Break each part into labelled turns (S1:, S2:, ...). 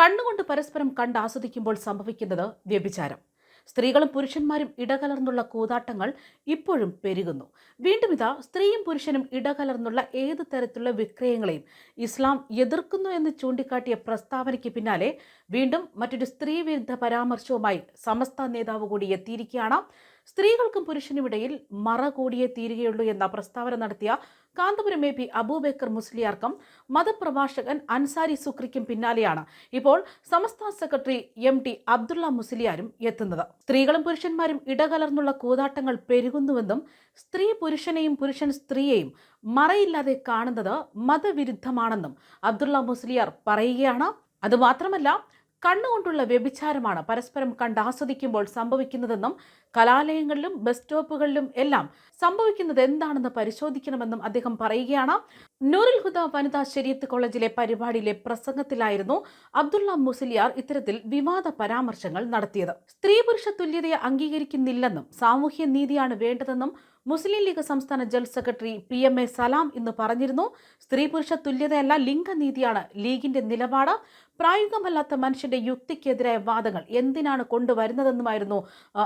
S1: കണ്ണുകൊണ്ട് പരസ്പരം കണ്ട് ആസ്വദിക്കുമ്പോൾ സംഭവിക്കുന്നത് വ്യഭിചാരം. സ്ത്രീകളും പുരുഷന്മാരും ഇടകലർന്നുള്ള കൂതാട്ടങ്ങൾ ഇപ്പോഴും പെരുകുന്നു. വീണ്ടും ഇതാ സ്ത്രീയും പുരുഷനും ഇടകലർന്നുള്ള ഏത് തരത്തിലുള്ള വിക്രയങ്ങളെയും ഇസ്ലാം എതിർക്കുന്നു എന്ന് ചൂണ്ടിക്കാട്ടിയ പ്രസ്താവനയ്ക്ക് പിന്നാലെ വീണ്ടും മറ്റൊരു സ്ത്രീവിരുദ്ധ പരാമർശവുമായി സമസ്ത നേതാവ് കൂടി എത്തിയിരിക്കുകയാണ്. സ്ത്രീകൾക്കും പുരുഷനും ഇടയിൽ മറ കൂടിയേ തീരുകയുള്ളൂ എന്ന പ്രസ്താവന നടത്തിയ കാന്തപുരം എ പി അബൂബേക്കർ മുസ്ലിയാർക്കും മതപ്രഭാഷകൻ അൻസാരി സുക്രിക്കും പിന്നാലെയാണ് ഇപ്പോൾ Samastha secretary M T Abdulla മുസ്ലിയാരും എത്തുന്നത്. സ്ത്രീകളും പുരുഷന്മാരും ഇടകലർന്നുള്ള കൂതാട്ടങ്ങൾ പെരുകുന്നുവെന്നും സ്ത്രീ പുരുഷനെയും പുരുഷൻ സ്ത്രീയെയും മറയില്ലാതെ കാണുന്നത് മതവിരുദ്ധമാണെന്നും അബ്ദുള്ള മുസ്ലിയാർ പറയുകയാണ്. അതുമാത്രമല്ല കണ്ണുകൊണ്ടുള്ള വ്യഭിചാരമാണ് പരസ്പരം കണ്ടാസ്വദിക്കുമ്പോൾ സംഭവിക്കുന്നതെന്നും കലാലയങ്ങളിലും ബസ് സ്റ്റോപ്പുകളിലും എല്ലാം സംഭവിക്കുന്നത് എന്താണെന്ന് പരിശോധിക്കണമെന്നും അദ്ദേഹം പറയുകയാണ്. നൂറുൽ ഹുദ വനിതാ ശരീഅത്ത് കോളേജിലെ പരിപാടിയിലെ പ്രസംഗത്തിലായിരുന്നു അബ്ദുള്ള മുസലിയാർ ഇത്തരത്തിൽ വിവാദ പരാമർശങ്ങൾ നടത്തിയത്. സ്ത്രീ പുരുഷ തുല്യതയെ അംഗീകരിക്കുന്നില്ലെന്നും സാമൂഹ്യ നീതിയാണ് വേണ്ടതെന്നും മുസ്ലിം ലീഗ് സംസ്ഥാന general secretary P M A Salam ഇന്ന് പറഞ്ഞിരുന്നു സ്ത്രീ പുരുഷ തുല്യതയല്ല ലിംഗനീതിയാണ് ലീഗിന്റെ നിലപാട്. പ്രായോഗികമല്ലാത്ത മനുഷ്യന്റെ യുക്തിക്കെതിരായ വാദങ്ങൾ എന്തിനാണ് കൊണ്ടുവരുന്നതെന്നുമായിരുന്നു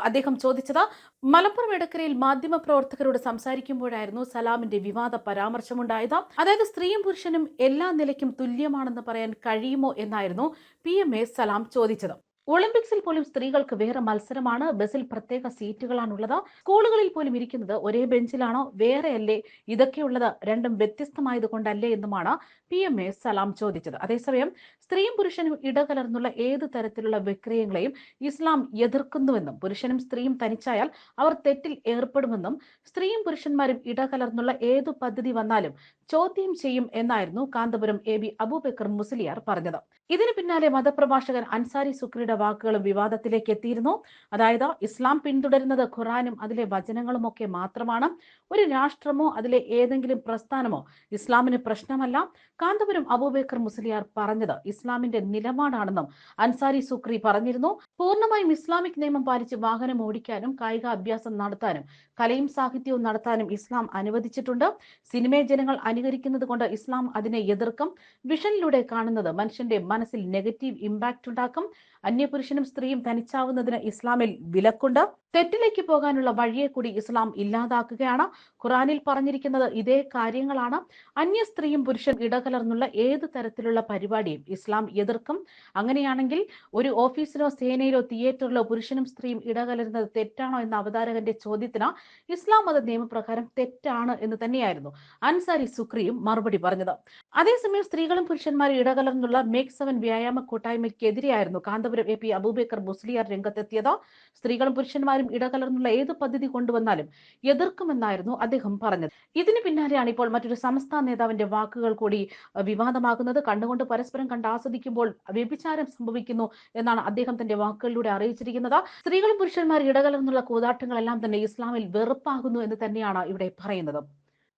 S1: അദ്ദേഹം ചോദിച്ചത്. മലപ്പുറം എടക്കരയിൽ മാധ്യമപ്രവർത്തകരോട് സംസാരിക്കുമ്പോഴായിരുന്നു സലാമിന്റെ വിവാദ പരാമർശമുണ്ടായത്. അതായത് സ്ത്രീയും പുരുഷനും എല്ലാ നിലയ്ക്കും തുല്യമാണെന്ന് പറയാൻ കഴിയുമോ എന്നായിരുന്നു പി എം എ സലാം ചോദിച്ചത്. ഒളിമ്പിക്സിൽ പോലും സ്ത്രീകൾക്ക് വേറെ മത്സരമാണ്. ബസ്സിൽ പ്രത്യേക സീറ്റുകളാണുള്ളത്. സ്കൂളുകളിൽ പോലും ഇരിക്കുന്നത് ഒരേ ബെഞ്ചിലാണോ? വേറെയല്ലേ? ഇതൊക്കെയുള്ളത് രണ്ടും വ്യത്യസ്തമായത് കൊണ്ടല്ലേ എന്നുമാണ് പി എം എ സലാം ചോദിച്ചത്. അതേസമയം സ്ത്രീയും പുരുഷനും ഇടകലർന്നുള്ള ഏത് തരത്തിലുള്ള വിക്രയങ്ങളെയും ഇസ്ലാം എതിർക്കുന്നുവെന്നും പുരുഷനും സ്ത്രീയും തനിച്ചായാൽ അവർ തെറ്റിൽ ഏർപ്പെടുമെന്നും സ്ത്രീയും പുരുഷന്മാരും ഇടകലർന്നുള്ള ഏതു പദ്ധതി വന്നാലും ചോദ്യം ചെയ്യും എന്നായിരുന്നു കാന്തപുരം എ ബി അബൂബക്കർ മുസ്ലിയാർ പറഞ്ഞത്. ഇതിന് പിന്നാലെ മതപ്രഭാഷകൻ അൻസാരി സുക്രിയുടെ വാക്കുകളും വിവാദത്തിലേക്ക് എത്തിയിരുന്നു. അതായത് ഇസ്ലാം പിന്തുടരുന്നത് ഖുറാനും അതിലെ വചനങ്ങളും ഒക്കെ മാത്രമാണ്. ഒരു രാഷ്ട്രമോ അതിലെ ഏതെങ്കിലും പ്രസ്ഥാനമോ ഇസ്ലാമിന് പ്രശ്നമല്ല. കാന്തപുരം അബൂബേക്കർ മുസ്ലിയാർ പറഞ്ഞത് ഇസ്ലാമിന്റെ നിലപാടാണെന്നും അൻസാരി സുക്രി പറഞ്ഞിരുന്നു. പൂർണമായും ഇസ്ലാമിക് നിയമം പാലിച്ച് വാഹനം ഓടിക്കാനും കായിക അഭ്യാസം നടത്താനും കലയും സാഹിത്യവും നടത്താനും ഇസ്ലാം അനുവദിച്ചിട്ടുണ്ട്. സിനിമയെ ജനങ്ങൾ അനുകരിക്കുന്നത് കൊണ്ട് ഇസ്ലാം അതിനെ എതിർക്കും. വിഷനിലൂടെ കാണുന്നത് മനുഷ്യന്റെ മനസ്സിൽ നെഗറ്റീവ് ഇമ്പാക്റ്റ് ഉണ്ടാക്കും. അന്യപുരുഷനും സ്ത്രീയും തനിച്ചാവുന്നതിന് ഇസ്ലാമിൽ വിലക്കുണ്ട്. തെറ്റിലേക്ക് പോകാനുള്ള വഴിയെ കൂടി ഇസ്ലാം ഇല്ലാതാക്കുകയാണ്. ഖുറാനിൽ പറഞ്ഞിരിക്കുന്നത് ഇതേ കാര്യങ്ങളാണ്. അന്യ സ്ത്രീയും പുരുഷൻ ഇടകലർന്നുള്ള ഏത് തരത്തിലുള്ള പരിപാടിയും ഇസ്ലാം എതിർക്കും. അങ്ങനെയാണെങ്കിൽ ഒരു ഓഫീസിലോ സേനയിലോ തിയേറ്ററിലോ പുരുഷനും സ്ത്രീയും ഇടകലരുന്നത് തെറ്റാണോ എന്ന അവതാരകന്റെ ചോദ്യത്തിന് ഇസ്ലാം മത നിയമപ്രകാരം തെറ്റാണ് എന്ന് തന്നെയായിരുന്നു അൻസാരി സുക്രിയും മറുപടി പറഞ്ഞത്. അതേസമയം സ്ത്രീകളും പുരുഷന്മാരും ഇടകലർന്നുള്ള മേക്ക് സെവൻ വ്യായാമ കൂട്ടായ്മയ്ക്കെതിരെയായിരുന്നു കാന്തപുരം എ പി അബൂബേക്കർ മുസ്ലിയാർ രംഗത്തെത്തിയത്. സ്ത്രീകളും പുരുഷന്മാരും ഇടകലർന്നുള്ള ഏത് പദ്ധതി കൊണ്ടുവന്നാലും എതിർക്കുമെന്നായിരുന്നു അദ്ദേഹം പറഞ്ഞത്. ഇതിന് പിന്നാലെയാണ് ഇപ്പോൾ മറ്റൊരു സംസ്ഥാന നേതാവിന്റെ വാക്കുകൾ കൂടി വിവാദമാകുന്നത്. കണ്ടുകൊണ്ട് പരസ്പരം കണ്ട് ആസ്വദിക്കുമ്പോൾ വ്യഭിചാരം സംഭവിക്കുന്നു എന്നാണ് അദ്ദേഹം തന്റെ വാക്കുകളിലൂടെ അറിയിച്ചിരിക്കുന്നത്. സ്ത്രീകളും പുരുഷന്മാരും ഇടകലർന്നുള്ള കൂതാട്ടങ്ങളെല്ലാം തന്നെ ഇസ്ലാമിൽ വെറുപ്പാകുന്നു എന്ന് തന്നെയാണ് ഇവിടെ പറയുന്നത്.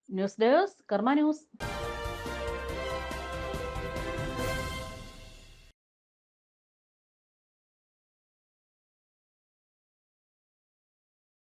S1: News desk Karma news.